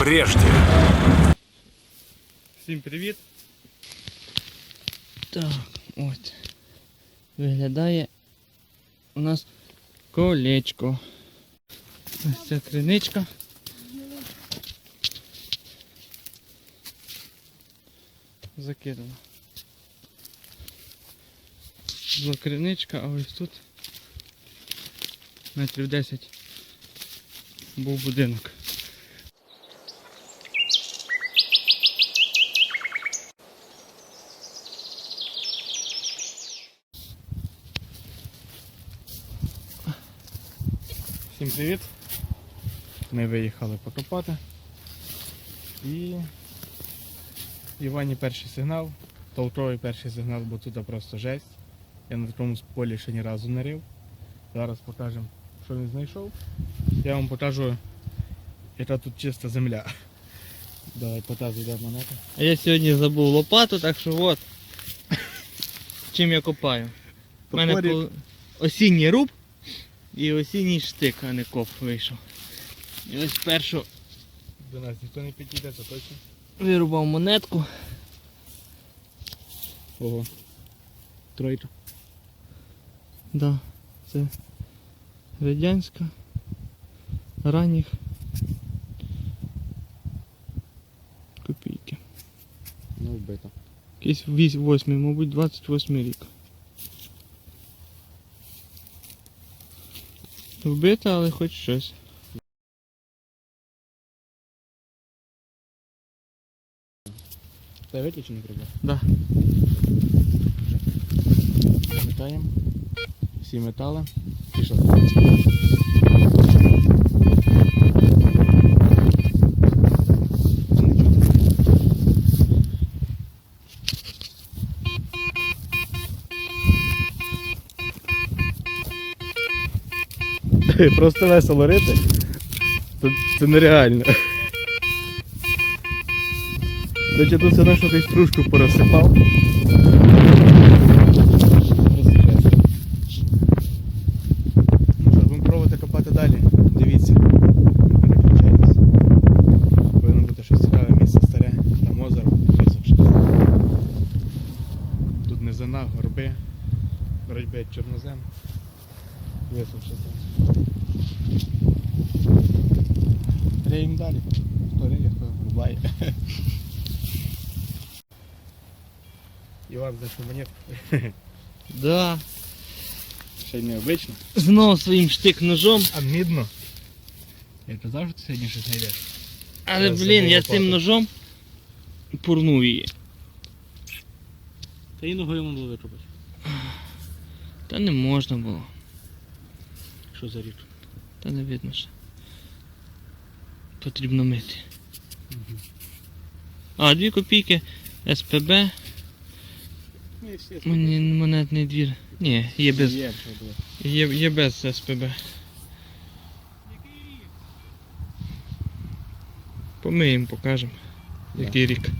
прежде. Всім привіт. Так, от. Виглядає у нас колечко. Ось ця криничка. Закидана. Була криничка, а ось тут метрів 10 був будинок. Всім привіт! Ми виїхали покопати. І Івані перший сигнал, толковий перший сигнал, бо тут просто жесть. Я на такому полі ще ні разу не рив. Зараз покажемо, що він знайшов. Я вам покажу, яка тут чиста земля. Давай показуй, де монета. А я сьогодні забув лопату, так що от. Чим я копаю. У мене Топорик. осінній руб і осінній штик, а не коп вийшов. І ось першу До нас ніхто не підійде, це точно. вирубав монетку. Ого. Тройка. Да, це радянська ранніх копійки. Ну вбито. Якийсь 8, мабуть, 28 рік. Вбита, але хоч щось. Це виключений прибор? Да. Вітаємо. Всі метали. Пішов. Просто весело рити. Це, це нереально. Значить, тут все одно що якусь стружку порозсипав. Ну що, будемо пробувати копати далі. Дивіться. Не переключайтесь. Повинно бути щось цікаве місце старе. Там озеро, висохше. Тут низина, горби. Боротьби чорнозем. Висохше там. Реєм далі. Хто риє, хто рубає. Іван знайшов монетку. Да. Ще й необично. Знов своїм штик-ножом. А мідно. Я казав, що ти сьогодні щось знайдеш. Але, Я блін, забув я лопату. цим ножом пурнув її. Та і ногою можна було викопати. Та не можна було. Що за рік? Та не видно ще. Потрібно мити. А, дві копійки СПБ, мені монетний двір. Ні, є без, Є, є, без СПБ. Помиємо, покажемо. Який рік.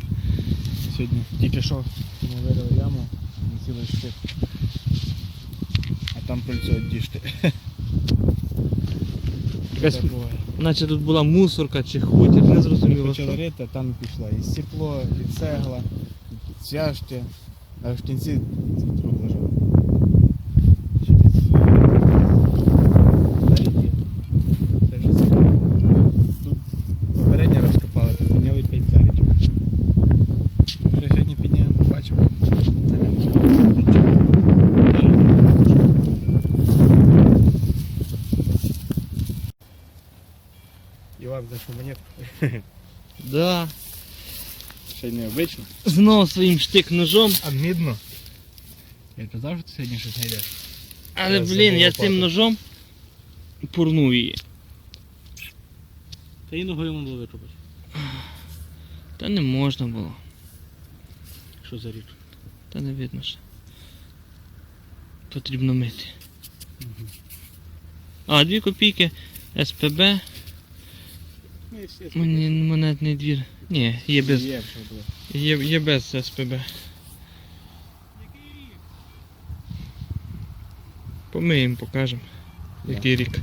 Сьогодні тільки що ми вирили яму, не штик. А там кольцо діжти. Якась, буває. Наче тут була мусорка чи хутір, не зрозуміло. Почали рити, там пішла і стекло, і цегла, і цвяшки, а в кінці труп лежав. Через- Далі є. Це вже цікаво. Тут попередньо розкопали, тут підняли 5 цариків. Вже сьогодні підняємо, побачимо. Іван знайшов монетку. Да. Ще й необично. Знов своїм штик-ножом. А мідно. Я казав, що ти сьогодні щось знайдеш. Але, Я блін, забув я лопату. цим ножом пурнув її. Та і ногою можна було викопати. Та не можна було. Що за рік? Та не видно ще. Потрібно мити. А, дві копійки СПБ, Мені монетний двір. Ні, є без. Є, є без СПБ. Ми їм покажемо. Який рік.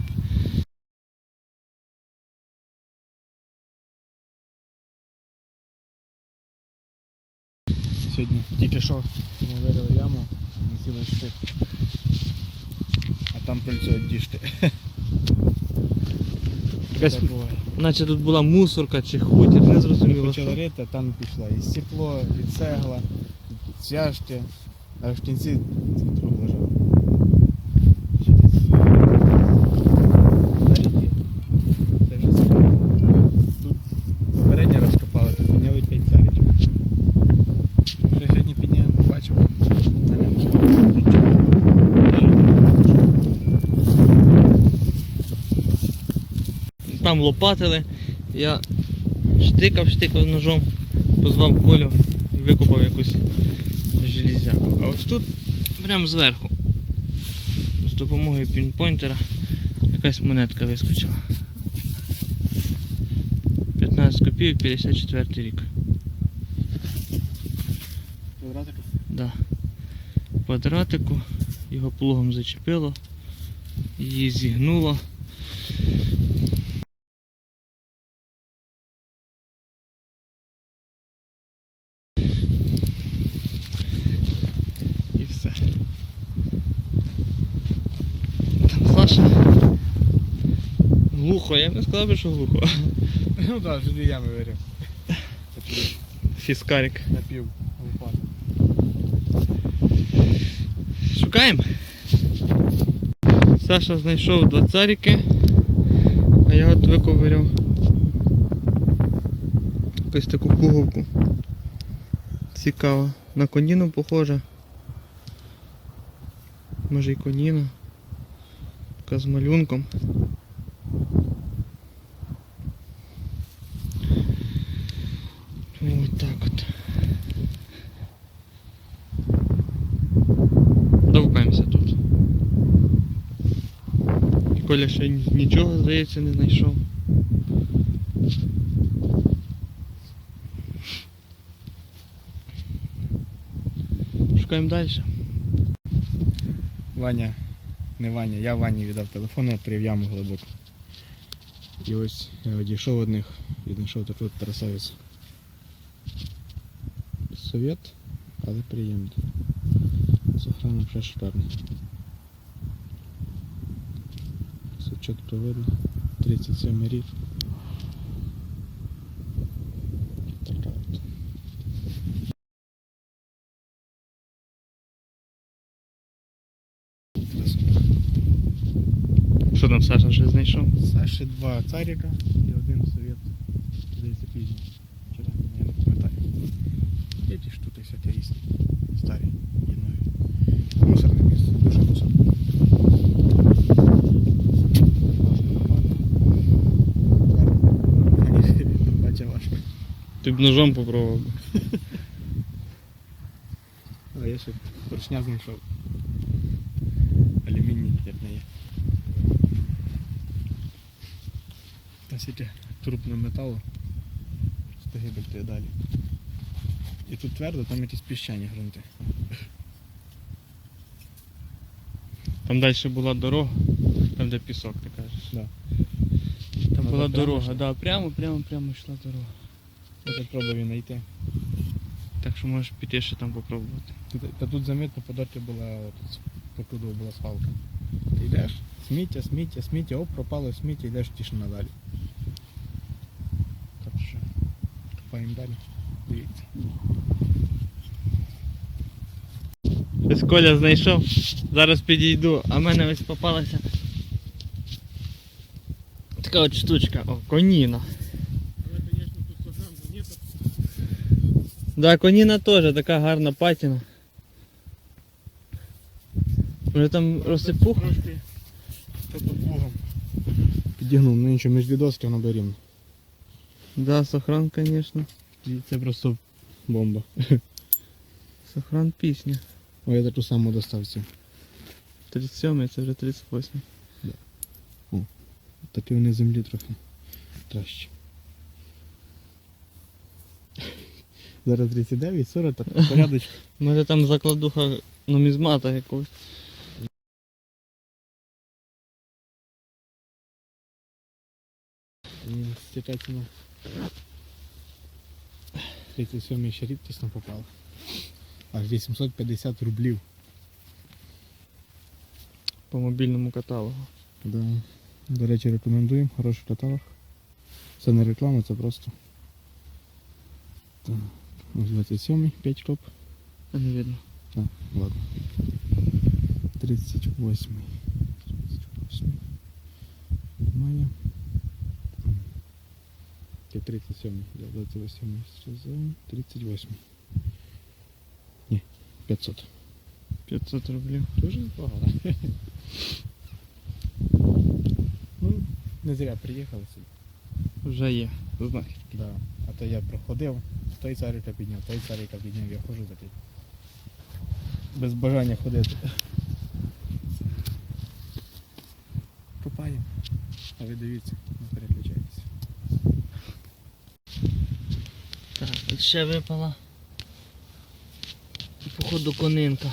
Сьогодні тільки що ми вирили яму, не сіли штик. А там кольцо діжте. Якась, наче тут була мусорка чи хутір, не зрозуміло. почали рити, там пішла і стекло, і цегла, і цяжки, а в кінці цей труп лежав. Через на ріки. Це вже цікаво. Тут попередньо розкопали, тут підняли 5 царичок. Вже сьогодні підняємо, побачимо. На ньому Там лопатили, я штикав, штикав ножом, позвав Колю і викопав якусь железяку. А ось тут, прямо зверху, з допомогою пінпойнтера, якась монетка вискочила. 15 копійок, 54 рік. Квадратика. Да. Квадратику, його плугом зачепило, її зігнуло. І все. Там Саша. Глухо, я б не сказав, би, що глухо. Ну так, вже дві ями. Такий Фіскарик. напів лопати. Шукаємо. Саша знайшов два царики, а я от виковиряв якусь таку пуговку. Цікаво. На коніну похожа. Може і коніна. Така з малюнком. Ось так от. Довбаємося тут. І Коля ще нічого, здається, не знайшов. Шукаємо далі. Ваня, не Ваня, я Вані віддав телефон, відкрив яму глибоко. І ось я одійшов від них і знайшов таку красавицю. Совєт, але приємний. З охраном ще шикарний. Все чітко видно. 37 рік. Така от. Красота. Що там Саша вже знайшов? Саші два царіка і один совєт. Здається, пізній. Вчора я не пам'ятаю. Є ті штуки всякі різні. Старі і нові. Мусорне місце, дуже мусорне. Ти б ножом попробував. А я ще поршня знайшов. Алюміній, як не є. Та стільки трупного металу. Стогибель ти далі. І тут твердо, там якісь піщані ґрунти. Там далі була дорога, там де пісок, ти кажеш. Да. Там була дорога, да, прямо, прямо, прямо йшла дорога. Я так пробую знайти. Так що можеш піти ще там попробувати. Тут, та тут замітно по доті була от, покуду була свалка. Ти йдеш, сміття, сміття, сміття, оп, пропало сміття, йдеш тишина далі. Так що копаємо далі. Дивіться. Ось Коля знайшов. Зараз підійду, а в мене ось попалася. Така от штучка, о, коніна. Да, коніна теж така гарна патіна. Може там розсипух? Трошки плугом. Підігнув, ну нічого, між дві доски воно. Да, сохран, звісно. Це просто бомба. Сохран пісня. О, я таку саму достав цю. 37 це вже 38. Такі вони землі трохи краще. Зараз 39, 40, так порядочку. Може там закладуха нумізмата якогось. Стікається на 37 ще рідкісно попало. Аж 850 рублів. По мобільному каталогу. Да. До речі, рекомендуємо, хороший каталог. Це не реклама, це просто. Так. Ось 27 5 топ. А не видно. Так, ладно. 38. 38. Має. Це 37. Я 28 сезон. 38. Ні, 500. 500 рублів. Дуже непогано. ну, не зря приїхали сюди. Вже є. Знахідки. Да. А то я проходив, той царика підняв, той царика підняв, я ходжу такий. Без бажання ходити. Копаємо. А ви дивіться, не переключайтеся. Так, ще випала. Походу конинка.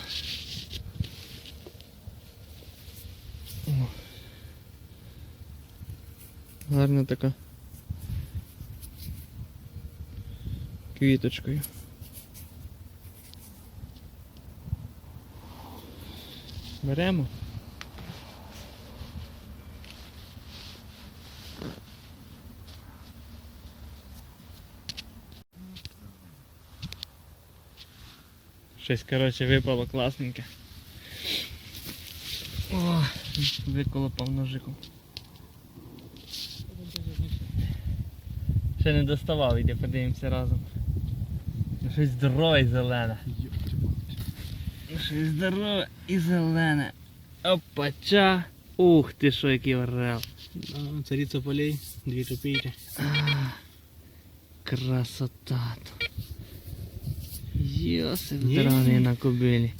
Гарна така. Квіточкою. Беремо. Щось, коротше, випало класненьке. О, виколопав ножиком. Ще не доставав, іде, подивимося разом. Щось здорове і зелене. Щось здорове і зелене. Опача. Ух ти що, який орел. Цариця полей, 2 копійки. Красота тут. Йосип драний на кобилі.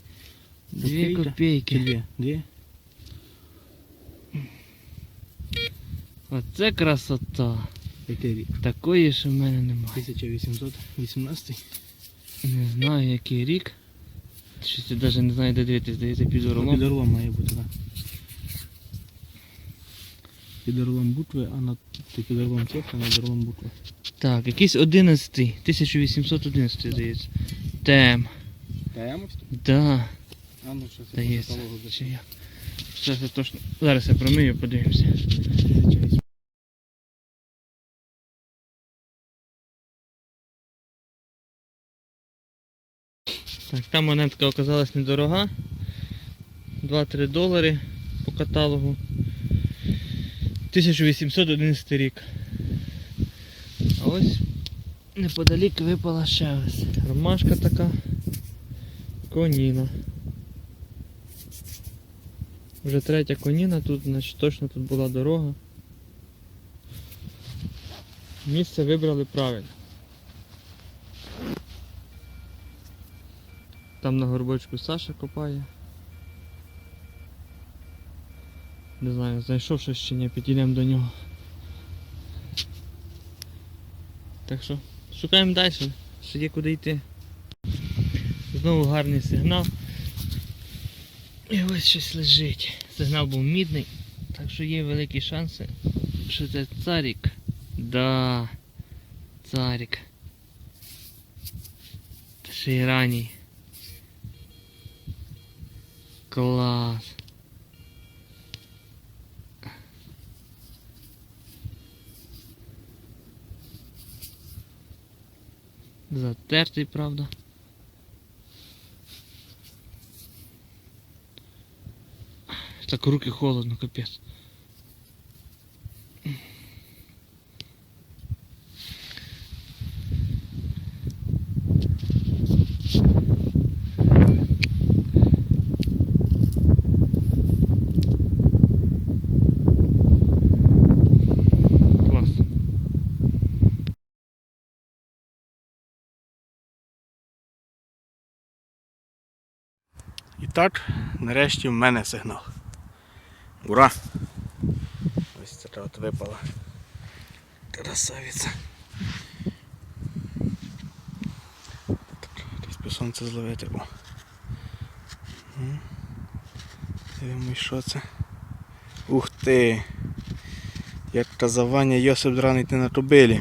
Дві копійки. Дві. Дві? Оце красота. Такої ще в мене немає. 1818. Не знаю який рік. Щось я навіть не знаю, де дивитися, здається, під Під орлом. орлом має бути, так. Під орлом букви, а на під орлом текст, а над орлом букви. Так, якийсь 11, 1811, здається. Тем. Таємовський? Да, А ну що це здається. Чи як? Зараз я точно. Зараз я промию, подивимося. Так, та монетка оказалась недорога. 2-3 долари по каталогу. 1811 рік. А ось неподалік випала ще ось. Ромашка така. Коніна. Вже третя коніна тут, значить точно тут була дорога. Місце вибрали правильно. Там на горбочку Саша копає. Не знаю, знайшов щось чи ні, підійдемо до нього. Так що, шукаємо далі, ще є куди йти. Знову гарний сигнал. І ось щось лежить. Сигнал був мідний, так що є великі шанси, що це царік. Да, царік. Ще й ранній. Клас. Затертий, правда. Так руки холодно, капець. Так, нарешті в мене сигнал. Ура! Ось це от випала. Красавиця. Десь по сонце зловити. О. Дивимось, що це. Ух ти! Як казавання Йосип драний ти на тубилі.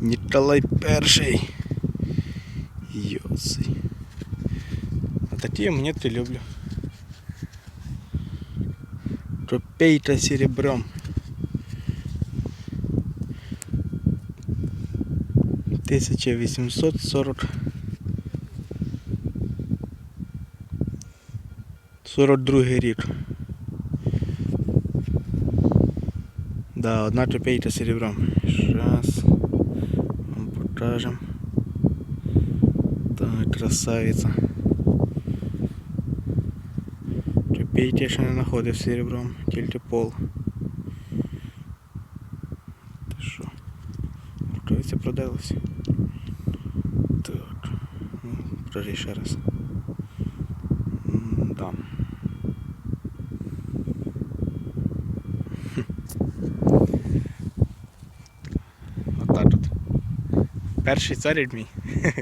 Ніколай перший. А такі монетки люблю. Копейка серебром. Тисяча вісімсот сорок. Сорок другий рік. Да, одна копейка серебром. Сейчас вам покажем. Так, красавица. Я ще не знаходив серебром, тільки пол. Ти що? Рукавиця продалась. Так. Ну, покажи ще раз. М, Да. Отак от. Перший царик мій.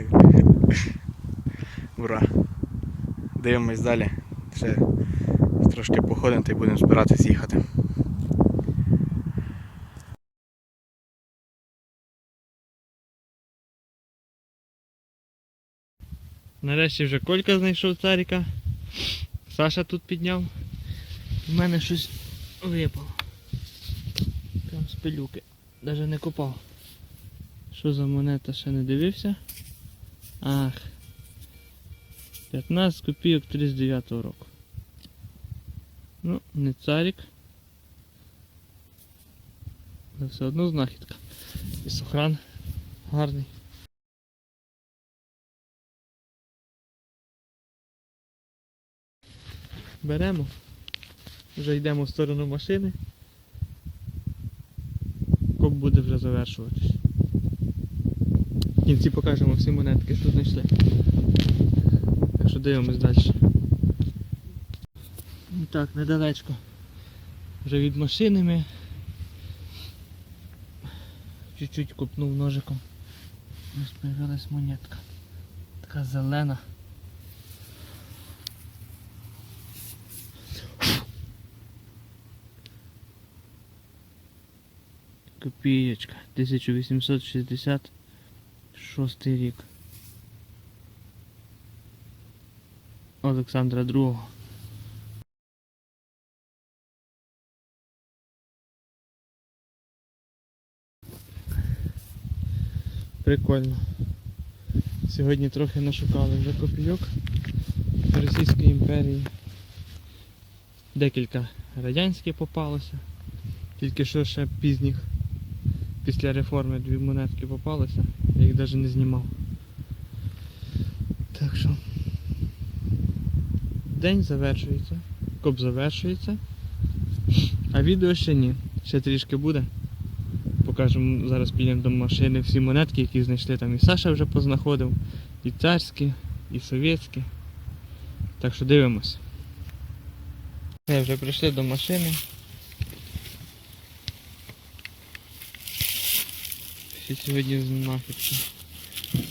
Ура. Дивимось далі. Ще трошки походимо та й будемо збиратись їхати. Нарешті вже Колька знайшов царіка. Саша тут підняв. У мене щось випало. Прям з пилюки. Навіть не копав. Що за монета ще не дивився? Ах. 15 копійок 39 року. Ну, не царік. Але все одно знахідка. І сохран гарний. Беремо. Вже йдемо в сторону машини. Коп буде вже завершуватись. В кінці покажемо всі монетки, що знайшли. Так що дивимось далі. Так, недалечко. Вже від машини ми чуть-чуть копнув ножиком. Ось появилась монетка. Така зелена. Копієчка. 1866 рік. Олександра II. Прикольно. Сьогодні трохи нашукали вже копійок Російської імперії. Декілька радянських попалося. Тільки що ще пізніх після реформи дві монетки попалися, я їх навіть не знімав. Так що день завершується, коп завершується, а відео ще ні. Ще трішки буде. Покажемо, зараз підемо до машини всі монетки, які знайшли там. І Саша вже познаходив, і царські, і совєтські. Так що дивимось. Ми вже прийшли до машини. Всі сьогодні знахідки.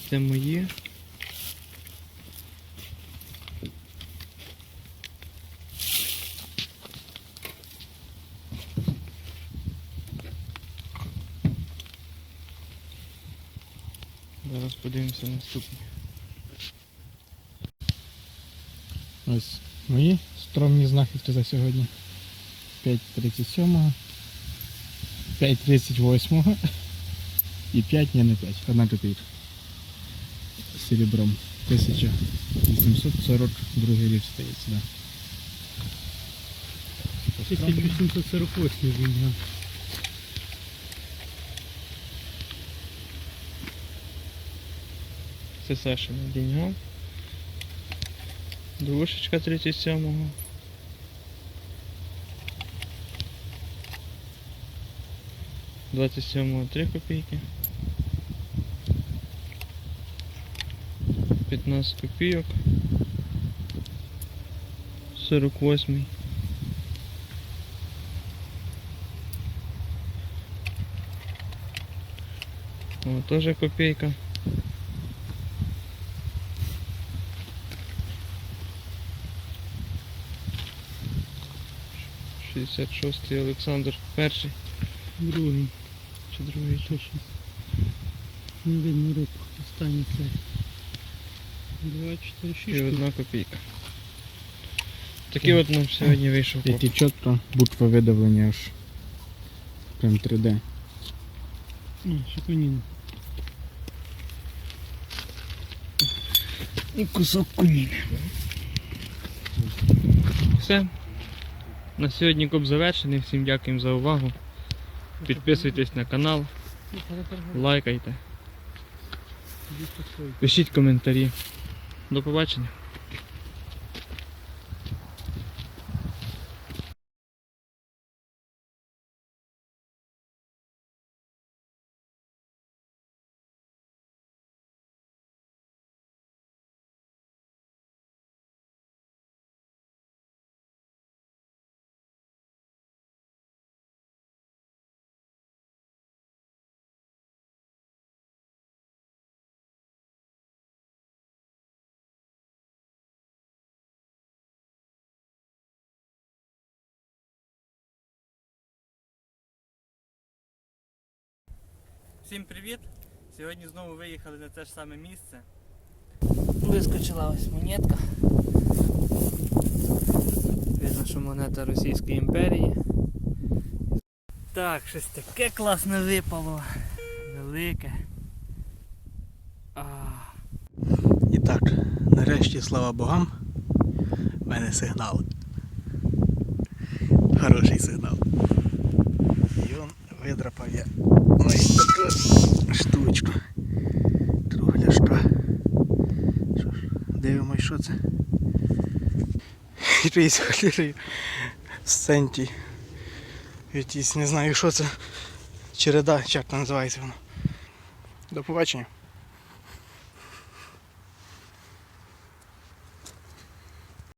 Це мої. Зараз подивимося наступні. Ось мої скромні знахідки за сьогодні. 5.37, 5.38 і 5, ні, не 5, одна копійка. Серебром. 1842 рік стається, да. 1848 він. це Сашина деньга. Двушечка 37-го. Двадцять сьомого три копійки. 15 копійок. 48. 48. О, тоже копійка. 56-й Олександр перший. Другий. Чи другий точно? Не видно руку. Останній цей. 2, 4, 6. І одна копійка. Такий от нам сьогодні вийшов. І корм. чітко буква видавлення аж. Прям 3D. Шипаніна. І кусок коніни. Все. На сьогодні коп завершений. Всім дякуємо за увагу. Підписуйтесь на канал, лайкайте, пишіть коментарі. До побачення. Всім привіт! Сьогодні знову виїхали на те ж саме місце. Вискочила ось монетка. Видно, що монета Російської імперії. Так, щось таке класне випало. Велике. А, І так, нарешті, слава богам, в мене сигнал. Хороший сигнал. І він видрапав я. Ось таку штучку. Кругляшка. Що ж, дивимось, що це. Різ холірий сценті. Якісь не знаю, що це. Череда, як називається воно. До побачення.